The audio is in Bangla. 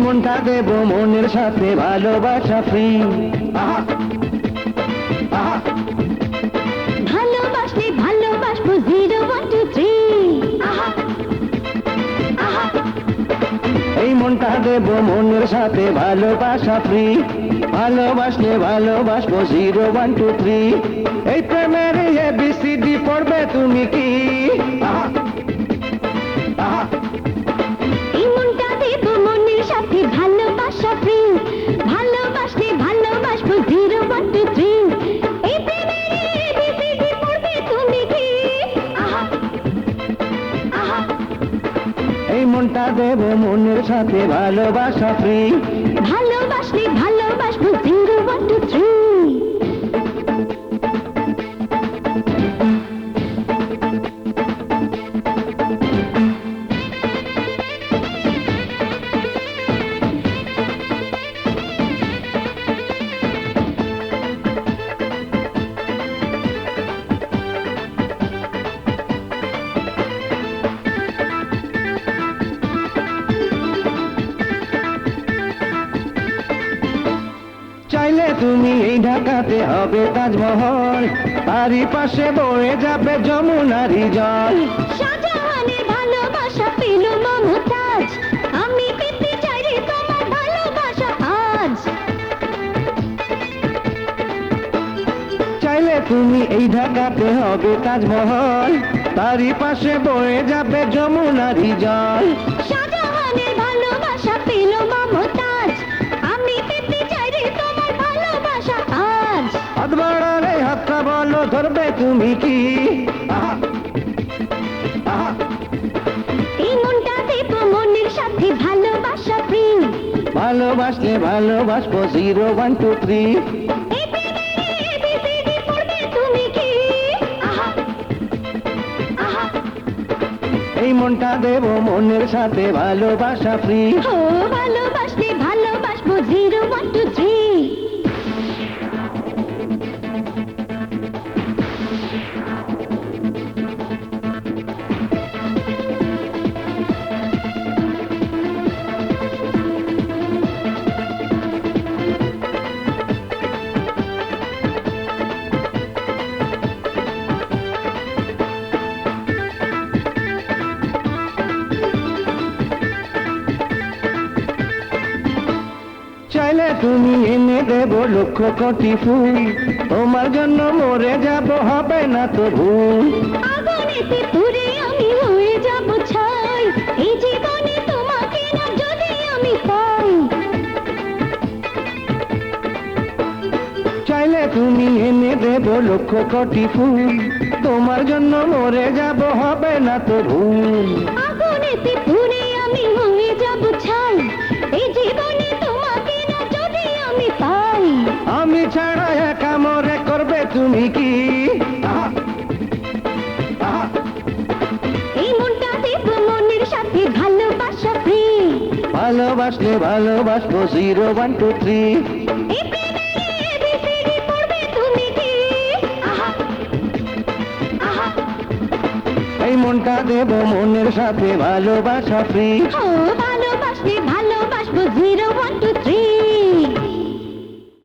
এই মনটা দেব মনের সাথে ভালোবাসা ফ্রি ভালোবাসলে ভালোবাসবো জিরো ওয়ান টু থ্রি এই মনটা দেব মনের সাথে ভালোবাসা ফ্রি ভালোবাসলে ভালোবাসবো জিরো ওয়ান টু থ্রি এই প্রেমের এবিসিডি পড়বে তুমি কি? মনটা দেব মনের সাথে ভালোবাসা ফ্রি ভালোবাসলে ভালোবাসবো জিরো ওয়ান টু তুমি এই ঢাকাতে হবে তাজমহল। তারই পাশে বয়ে যাবে যমুনারি জল। শাহজাহানের ভালোবাসা পেল মমতাজ। আমি পেতে চাই রে তোমার ভালোবাসা আজ। চাইলে তুমি এই ঢাকাতে হবে তাজমহল। তারই পাশে বয়ে যাবে যমুনারি জল। শাহজাহানের ভালোবাসা পেল মমতাজ। তুমি কি এই মনটা দেব মনের সাথে ভালোবাসা ফ্রি ভালোবাসলে ভালোবাসবো জিরো ওয়ান টু থ্রি এই মনটা দেব মনের সাথে ভালোবাসা ফ্রি ভালোবাসলে ভালোবাসবো জিরো ওয়ান টু থ্রি তুমি এনে দেব লক্ষ কোটি ফুল। তোমার জন্য মরে যাব হবে না তো ভুল আগুনেতে পুড়ে আমি হয়ে যাব ছাই। এই জীবনে তোমাকে না যদি আমি পাই। চাইলে তুমি এনে দেব লক্ষ কোটি ফুল। তোমার জন্য মরে যাব হবে না তো ভুল আগুনেতে পুড়ে আমি হয়ে যাব ছাই। ছাড়া একা মরে করবে তুমি কি? ভালোবাসা ফ্রি। ভালোবাসলে ভালোবাসবো জিরো ওয়ান টু থ্রি এই মনটা দেব মনের সাথে ভালোবাসা ফ্রি। ভালোবাসলে ভালোবাসবো জিরো ওয়ান টু থ্রি